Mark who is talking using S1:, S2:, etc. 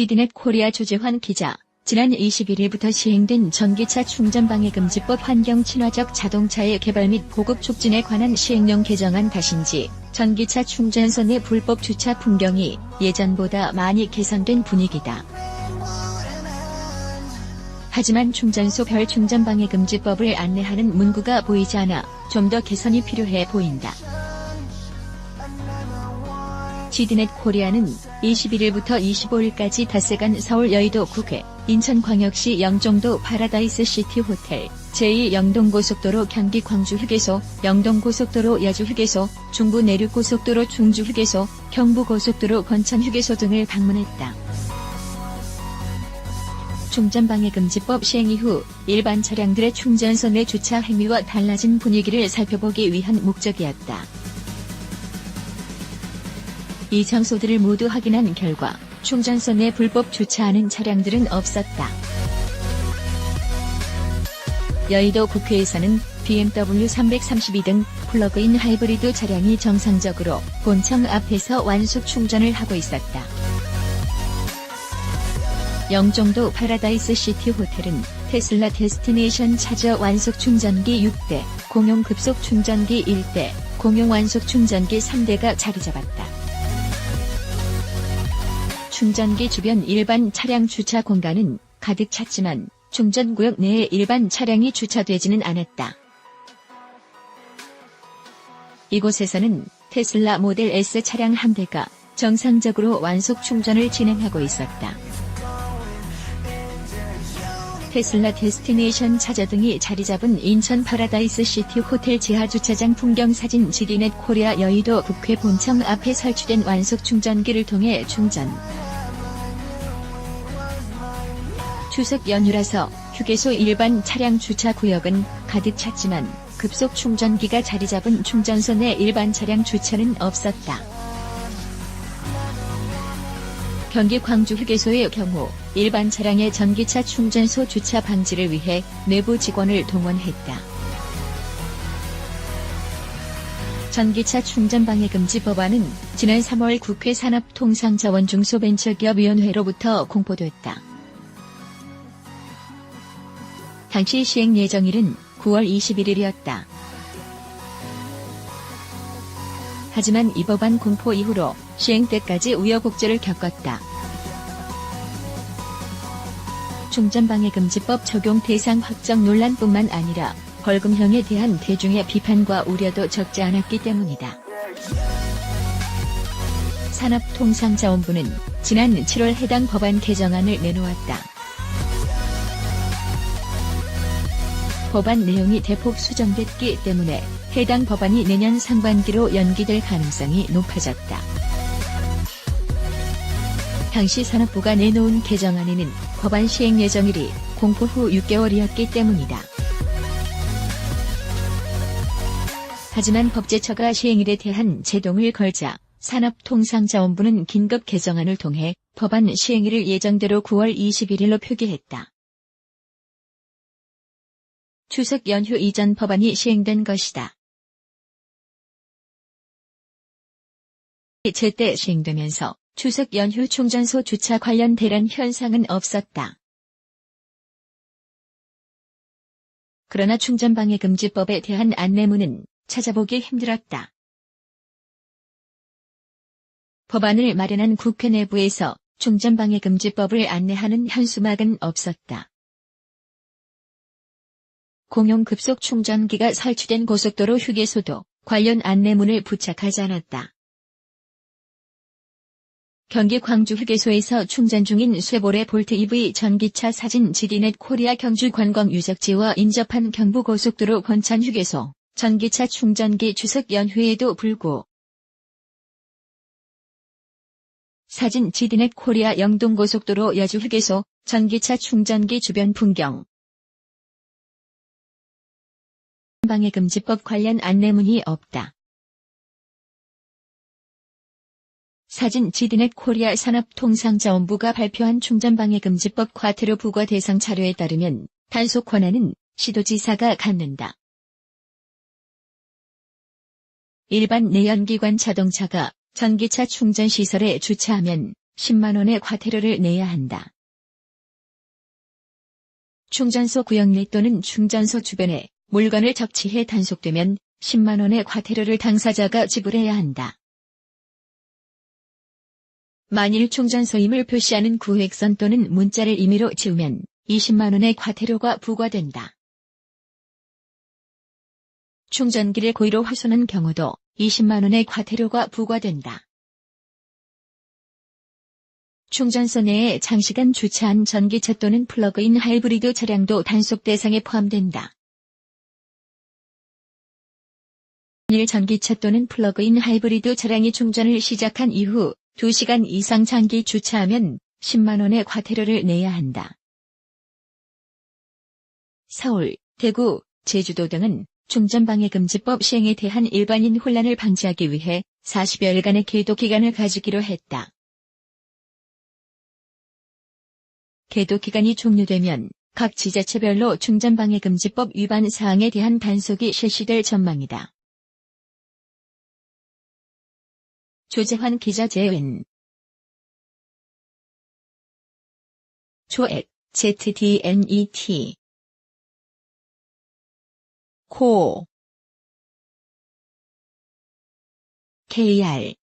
S1: 지디넷 코리아 조재환 기자, 지난 21일부터 시행된 전기차 충전 방해 금지법 환경 친화적 자동차의 개발 및 보급 촉진에 관한 시행령 개정안 탓인지 전기차 충전소 내 불법 주차 풍경이 예전보다 많이 개선된 분위기다. 하지만 충전소 별 충전 방해 금지법을 안내하는 문구가 보이지 않아 좀 더 개선이 필요해 보인다. 지디넷 코리아는 21일부터 25일까지 닷새간 서울 여의도 국회, 인천광역시 영종도 파라다이스 시티 호텔, 제2영동고속도로 경기 광주 휴게소, 영동고속도로 여주 휴게소, 중부 내륙고속도로 중주 휴게소, 경부고속도로 건천휴게소 등을 방문했다. 충전방해 금지법 시행 이후 일반 차량들의 충전소 내 주차 행위와 달라진 분위기를 살펴보기 위한 목적이었다. 이 장소들을 모두 확인한 결과 충전소 내 불법 주차하는 차량들은 없었다. 여의도 국회에서는 BMW 332 등 플러그인 하이브리드 차량이 정상적으로 본청 앞에서 완속 충전을 하고 있었다. 영종도 파라다이스 시티 호텔은 테슬라 데스티네이션 차저 완속 충전기 6대, 공용 급속 충전기 1대, 공용 완속 충전기 3대가 자리 잡았다. 충전기 주변 일반 차량 주차 공간은 가득 찼지만 충전구역 내에 일반 차량이 주차되지는 않았다. 이곳에서는 테슬라 모델 S 차량 한 대가 정상적으로 완속 충전을 진행하고 있었다. 테슬라 데스티네이션 차저 등이 자리 잡은 인천 파라다이스 시티 호텔 지하 주차장 풍경 사진 지디넷 코리아 여의도 국회 본청 앞에 설치된 완속 충전기를 통해 충전. 추석 연휴라서 휴게소 일반 차량 주차 구역은 가득 찼지만 급속 충전기가 자리 잡은 충전소 내 일반 차량 주차는 없었다. 경기 광주 휴게소의 경우 일반 차량의 전기차 충전소 주차 방지를 위해 내부 직원을 동원했다. 전기차 충전 방해 금지 법안은 지난 3월 국회 산업통상자원중소벤처기업위원회로부터 공포됐다. 당시 시행 예정일은 9월 21일이었다. 하지만 이 법안 공포 이후로 시행 때까지 우여곡절을 겪었다. 충전방해 금지법 적용 대상 확정 논란뿐만 아니라 벌금형에 대한 대중의 비판과 우려도 적지 않았기 때문이다. 산업통상자원부는 지난 7월 해당 법안 개정안을 내놓았다. 법안 내용이 대폭 수정됐기 때문에 해당 법안이 내년 상반기로 연기될 가능성이 높아졌다. 당시 산업부가 내놓은 개정안에는 법안 시행 예정일이 공포 후 6개월이었기 때문이다. 하지만 법제처가 시행일에 대한 제동을 걸자 산업통상자원부는 긴급 개정안을 통해 법안 시행일을 예정대로 9월 21일로 표기했다. 추석 연휴 이전 법안이 시행된 것이다. 제때 시행되면서 추석 연휴 충전소 주차 관련 대란 현상은 없었다. 그러나 충전방해 금지법에 대한 안내문은 찾아보기 힘들었다. 법안을 마련한 국회 내부에서 충전방해 금지법을 안내하는 현수막은 없었다. 공용 급속 충전기가 설치된 고속도로 휴게소도 관련 안내문을 부착하지 않았다. 경기 광주 휴게소에서 충전 중인 쇠볼의 볼트 EV 전기차 사진 지디넷 코리아 경주 관광 유적지와 인접한 경부고속도로 건천 휴게소 전기차 충전기 추석 연휴에도 불구 사진 지디넷 코리아 영동고속도로 여주 휴게소 전기차 충전기 주변 풍경 방해 금지법 관련 안내문이 없다. 사진 지디넷 코리아 산업통상자원부가 발표한 충전방해 금지법 과태료 부과 대상 자료에 따르면 단속 권한은 시도지사가 갖는다. 일반 내연기관 자동차가 전기차 충전시설에 주차하면 10만원의 과태료를 내야 한다. 충전소 구역 내 또는 충전소 주변에 물건을 적치해 단속되면 10만원의 과태료를 당사자가 지불해야 한다. 만일 충전소임을 표시하는 구획선 또는 문자를 임의로 지우면 20만원의 과태료가 부과된다. 충전기를 고의로 훼손한 경우도 20만원의 과태료가 부과된다. 충전소 내에 장시간 주차한 전기차 또는 플러그인 하이브리드 차량도 단속 대상에 포함된다. 일 전기차 또는 플러그인 하이브리드 차량이 충전을 시작한 이후 2시간 이상 장기 주차하면 10만원의 과태료를 내야 한다. 서울, 대구, 제주도 등은 충전방해금지법 시행에 대한 일반인 혼란을 방지하기 위해 40여일간의 계도 기간을 가지기로 했다. 계도 기간이 종료되면 각 지자체별로 충전방해금지법 위반 사항에 대한 단속이 실시될 전망이다. 조재환 기자 재은. 조액 ZDNET 코 KR